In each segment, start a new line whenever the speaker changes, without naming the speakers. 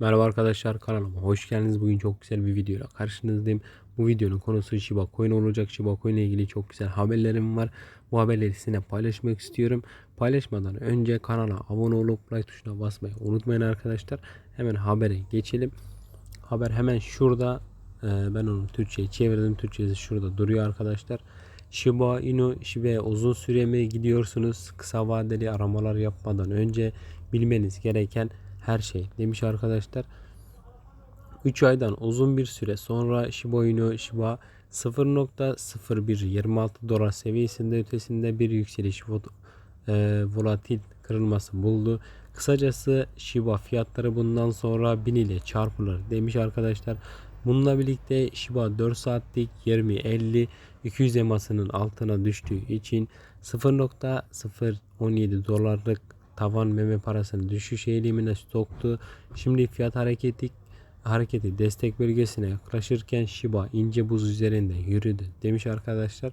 Merhaba arkadaşlar kanalıma hoş geldiniz. Bugün çok güzel bir videoyla karşınızdayım. Bu videonun konusu Shiba Coin olacak. Shiba Coin ile ilgili çok güzel haberlerim var. Bu haberleri sizinle paylaşmak istiyorum. Paylaşmadan önce kanala abone olup like tuşuna basmayı unutmayın arkadaşlar. Hemen habere geçelim. Haber hemen şurada. Ee, ben onu Türkçe'ye çevirdim. Türkçesi şurada duruyor arkadaşlar. Shiba Inu Shiba'ya uzun süre mi gidiyorsunuz? Kısa vadeli aramalar yapmadan önce bilmeniz gereken her şey demiş arkadaşlar. 3 aydan uzun bir süre sonra Shiba Inu Shiba 0.0126 dolar seviyesinde ötesinde bir yükseliş e, volatil kırılması buldu. Kısacası Shiba fiyatları bundan sonra 1000 ile çarpılır demiş arkadaşlar. Bununla birlikte Shiba 4 saatlik 20-50 200 emasının altına düştüğü için 0.017 dolarlık tavan meme parasının düşüş eğilimine soktu. Şimdi fiyat hareketi hareketi destek bölgesine yaklaşırken Shiba ince buz üzerinde yürüdü demiş arkadaşlar.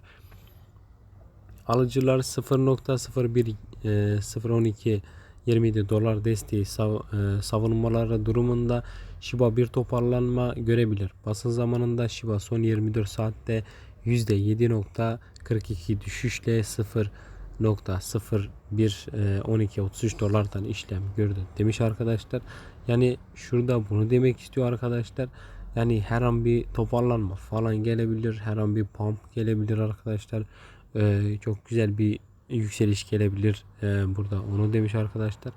Alıcılar 0.01 e, 012 27 dolar desteği sav, e, savunmaları durumunda Shiba bir toparlanma görebilir. Basın zamanında Shiba son 24 saatte %7.42 düşüşle 0 0.01 12 33 dolardan işlem gördü demiş arkadaşlar. Yani şurada bunu demek istiyor arkadaşlar. Yani her an bir toparlanma falan gelebilir. Her an bir pump gelebilir arkadaşlar. Ee, çok güzel bir yükseliş gelebilir. Ee, burada onu demiş arkadaşlar.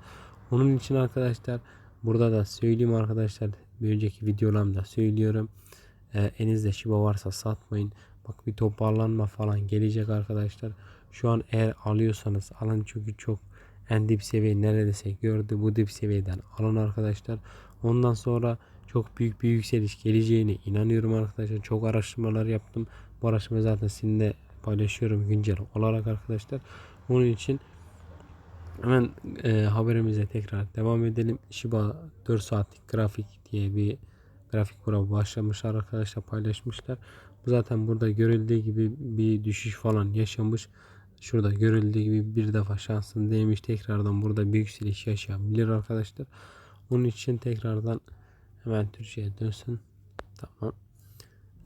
Onun için arkadaşlar burada da söyleyeyim arkadaşlar. Bir önceki videolarımda söylüyorum. Ee, elinizde Shiba varsa satmayın. Bak bir toparlanma falan gelecek arkadaşlar. Şu an eğer alıyorsanız alın çünkü çok en dip seviye neredeyse gördü. Bu dip seviyeden alın arkadaşlar. Ondan sonra çok büyük bir yükseliş geleceğine inanıyorum arkadaşlar. Çok araştırmalar yaptım. Bu araştırmayı zaten sizinle paylaşıyorum güncel olarak arkadaşlar. Onun için hemen e, haberimize tekrar devam edelim. Shiba 4 saatlik grafik diye bir grafik burada başlamışlar arkadaşlar paylaşmışlar. Bu zaten burada görüldüğü gibi bir düşüş falan yaşamış. Şurada görüldüğü gibi bir defa şansını denemiş tekrardan burada bir yükseliş yaşayabilir arkadaşlar. Onun için tekrardan hemen Türkçe'ye dönsün. Tamam.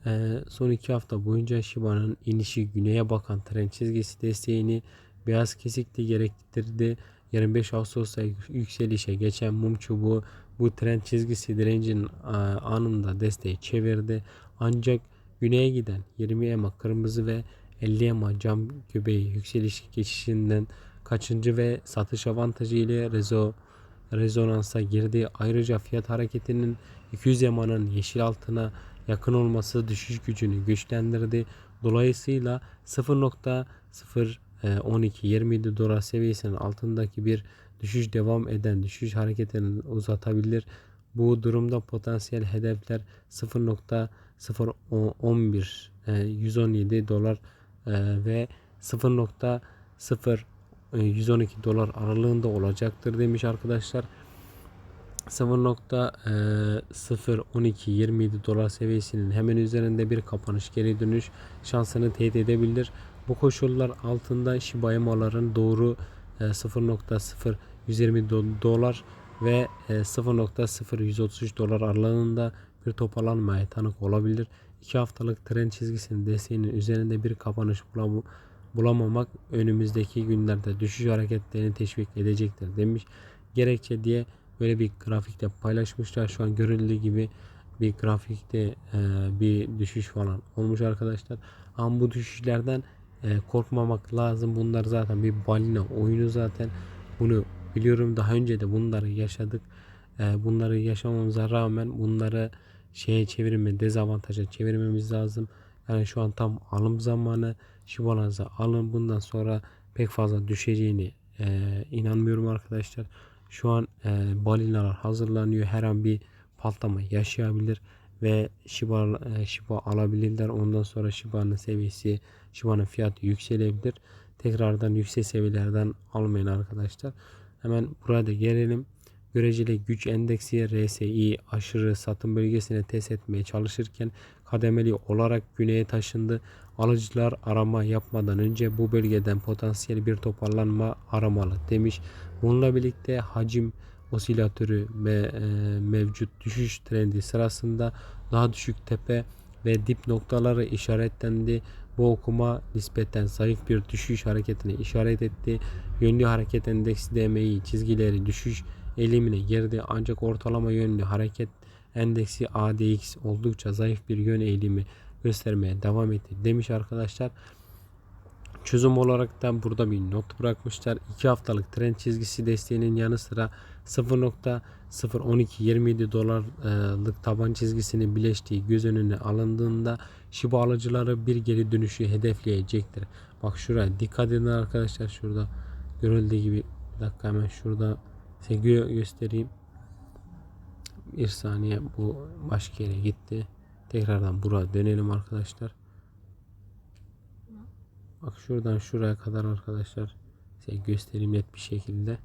Ee, son iki hafta boyunca Shiba'nın inişi güneye bakan trend çizgisi desteğini beyaz kesikli gerektirdi. 25 Ağustos'ta yükselişe geçen mum çubuğu bu trend çizgisi direncin anında desteği çevirdi. Ancak güneye giden 20 EMA kırmızı ve 50 EMA cam göbeği yükseliş geçişinden kaçıncı ve satış avantajı ile rezo, rezonansa girdi. Ayrıca fiyat hareketinin 200 EMA'nın yeşil altına yakın olması düşüş gücünü güçlendirdi. Dolayısıyla 0.012-27 dolar seviyesinin altındaki bir düşüş devam eden düşüş hareketini uzatabilir. Bu durumda potansiyel hedefler 0.011 117 dolar e, ve 0.0 112 dolar aralığında olacaktır demiş arkadaşlar. 0.012-27 dolar seviyesinin hemen üzerinde bir kapanış geri dönüş şansını teyit edebilir. Bu koşullar altında Shiba Inu'ların doğru 0.0120 dolar ve 0.0133 dolar aralığında bir toparlanmaya tanık olabilir. 2 haftalık trend çizgisinin desteğinin üzerinde bir kapanış bulam bulamamak önümüzdeki günlerde düşüş hareketlerini teşvik edecektir demiş. Gerekçe diye böyle bir grafikte paylaşmışlar. Şu an görüldüğü gibi bir grafikte e, bir düşüş falan olmuş arkadaşlar. Ama bu düşüşlerden e, korkmamak lazım. Bunlar zaten bir balina oyunu zaten. Bunu biliyorum daha önce de bunları yaşadık. E, bunları yaşamamıza rağmen bunları şeye çevirme, dezavantaja çevirmemiz lazım. Yani şu an tam alım zamanı. Şibalanza alın. Bundan sonra pek fazla düşeceğini e, inanmıyorum arkadaşlar. Şu an e, balinalar hazırlanıyor. Her an bir patlama yaşayabilir ve Shiba, e, Shiba alabilirler. Ondan sonra Shiba'nın seviyesi, Shiba'nın fiyatı yükselebilir. Tekrardan yüksek seviyelerden almayın arkadaşlar. Hemen burada gelelim. Göreceli güç endeksi RSI aşırı satım bölgesine test etmeye çalışırken kademeli olarak güneye taşındı. Alıcılar arama yapmadan önce bu bölgeden potansiyel bir toparlanma aramalı demiş. Bununla birlikte hacim osilatörü ve e, mevcut düşüş trendi sırasında daha düşük tepe ve dip noktaları işaretlendi. Bu okuma nispeten zayıf bir düşüş hareketine işaret etti. Yönlü hareket endeksi DMI çizgileri düşüş eğilimine girdi ancak ortalama yönlü hareket endeksi ADX oldukça zayıf bir yön eğilimi göstermeye devam etti demiş arkadaşlar. Çözüm olarak da burada bir not bırakmışlar. 2 haftalık trend çizgisi desteğinin yanı sıra 0.01227 dolarlık taban çizgisini birleştiği göz önüne alındığında Shiba alıcıları bir geri dönüşü hedefleyecektir. Bak şuraya dikkat edin arkadaşlar şurada görüldüğü gibi bir dakika hemen şurada size gö- göstereyim. Bir saniye bu başka yere gitti. Tekrardan buraya dönelim arkadaşlar. Bak şuradan şuraya kadar arkadaşlar size göstereyim net bir şekilde.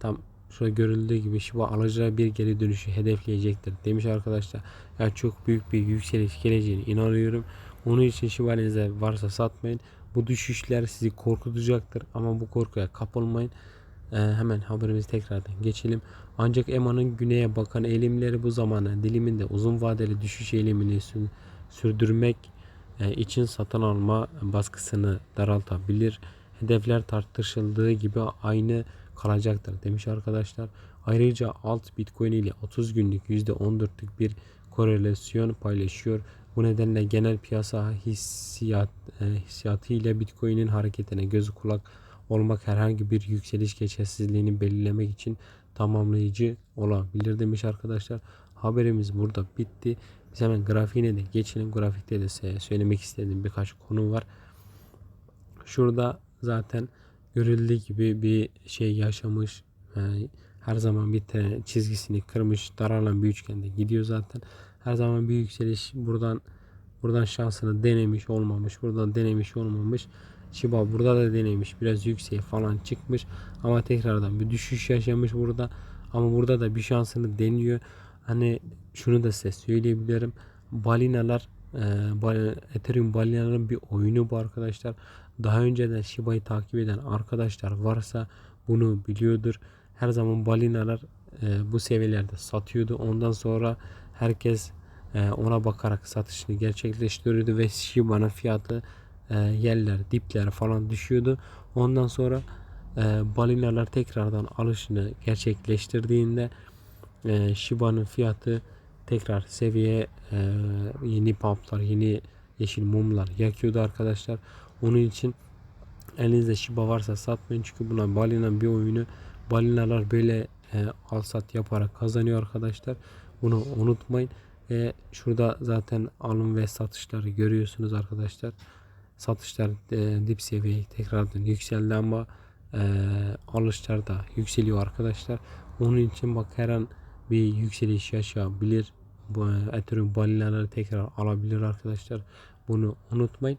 Tam şurada görüldüğü gibi Shiba alıcılara bir geri dönüşü hedefleyecektir demiş arkadaşlar. Yani çok büyük bir yükseliş geleceğine inanıyorum. Onun için Shiba varsa satmayın. Bu düşüşler sizi korkutacaktır ama bu korkuya kapılmayın. Ee, hemen haberimizi tekrardan geçelim. Ancak EMA'nın güneye bakan eğilimleri bu zamana diliminde uzun vadeli düşüş eğilimini sü- sürdürmek e, için satın alma baskısını daraltabilir. Hedefler tartışıldığı gibi aynı kalacaktır demiş arkadaşlar. Ayrıca alt Bitcoin ile 30 günlük %14'lük bir korelasyon paylaşıyor. Bu nedenle genel piyasa hissiyat, e, hissiyatı ile Bitcoin'in hareketine göz kulak olmak herhangi bir yükseliş geçersizliğini belirlemek için tamamlayıcı olabilir demiş arkadaşlar. Haberimiz burada bitti. Biz hemen grafiğine de geçelim. Grafikte de size söylemek istediğim birkaç konu var. Şurada zaten görüldüğü gibi bir şey yaşamış. Yani her zaman bir tane çizgisini kırmış. Daralan bir üçgende gidiyor zaten. Her zaman bir yükseliş buradan buradan şansını denemiş olmamış. Buradan denemiş olmamış. Shiba burada da denemiş. Biraz yükseğe falan çıkmış. Ama tekrardan bir düşüş yaşamış burada. Ama burada da bir şansını deniyor. Hani şunu da size söyleyebilirim. Balinalar e, Ethereum balinaların bir oyunu bu arkadaşlar. Daha önceden Shiba'yı takip eden arkadaşlar varsa bunu biliyordur. Her zaman balinalar e, bu seviyelerde satıyordu. Ondan sonra herkes e, ona bakarak satışını gerçekleştiriyordu ve Shiba'nın fiyatı e, yerler, dipler falan düşüyordu. Ondan sonra e, balinalar tekrardan alışını gerçekleştirdiğinde e, Shiba'nın fiyatı tekrar seviye e, yeni pumplar, yeni yeşil mumlar yakıyordu arkadaşlar. Onun için elinizde Shiba varsa satmayın çünkü buna balina bir oyunu. Balinalar böyle e, al sat yaparak kazanıyor arkadaşlar. Bunu unutmayın. E, şurada zaten alım ve satışları görüyorsunuz arkadaşlar. Satışlar e, dip seviye tekrardan yükseldi ama e, alışlar da yükseliyor arkadaşlar. Onun için bak her an bir yükseliş yaşayabilir. Bu e, Ethereum balinaları tekrar alabilir arkadaşlar. Bunu unutmayın.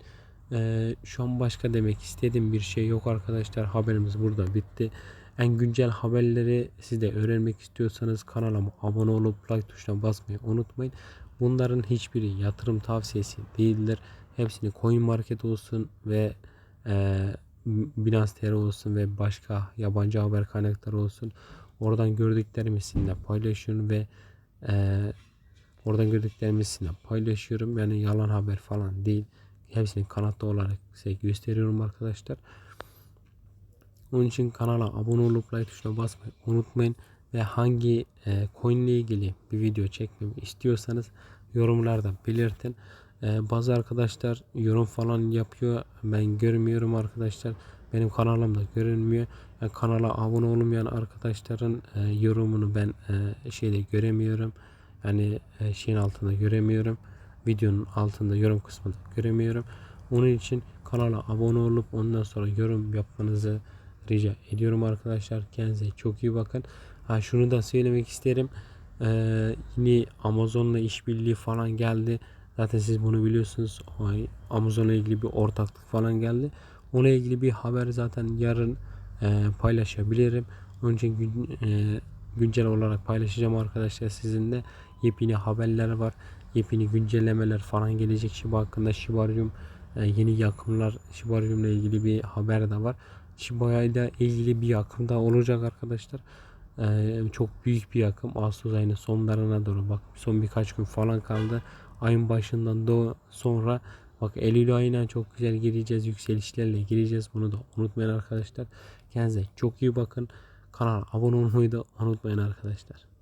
Ee, şu an başka demek istediğim bir şey yok arkadaşlar. Haberimiz burada bitti. En güncel haberleri siz de öğrenmek istiyorsanız kanalıma abone olup like tuşuna basmayı unutmayın. Bunların hiçbiri yatırım tavsiyesi değildir. Hepsini coin market olsun ve e, Binance TR olsun ve başka yabancı haber kaynakları olsun. Oradan gördüklerimi sizinle paylaşıyorum ve e, oradan gördüklerimi sizinle paylaşıyorum. Yani yalan haber falan değil. Hepsini kanatlı olarak size gösteriyorum arkadaşlar. Onun için kanala abone olup like tuşuna basmayı unutmayın. Ve hangi e, coin ile ilgili bir video çekmemi istiyorsanız yorumlarda belirtin. E, bazı arkadaşlar yorum falan yapıyor. Ben görmüyorum arkadaşlar. Benim kanalımda görünmüyor. Yani kanala abone olmayan arkadaşların e, yorumunu ben e, şeyde göremiyorum. Yani e, şeyin altında göremiyorum. Videonun altında yorum kısmında göremiyorum. Onun için kanala abone olup ondan sonra yorum yapmanızı rica ediyorum arkadaşlar. Kendinize çok iyi bakın. Ha şunu da söylemek isterim. Ee, yine Amazon'la işbirliği falan geldi. Zaten siz bunu biliyorsunuz. Amazon'la ilgili bir ortaklık falan geldi. Ona ilgili bir haber zaten yarın e, paylaşabilirim. İçin gün, e, güncel olarak paylaşacağım arkadaşlar sizinle. Yepyeni haberler var. Yepyeni güncellemeler falan gelecek Shiba hakkında. Shibarium e, yeni yakımlar Shibarium ile ilgili bir haber de var. Shiba ile ilgili bir yakım da olacak arkadaşlar. Ee, çok büyük bir akım. Ağustos ayının sonlarına doğru bak son birkaç gün falan kaldı. Ayın başından da sonra bak Eylül ayına çok güzel gireceğiz. Yükselişlerle gireceğiz. Bunu da unutmayın arkadaşlar. Kendinize çok iyi bakın. Kanala abone olmayı da unutmayın arkadaşlar.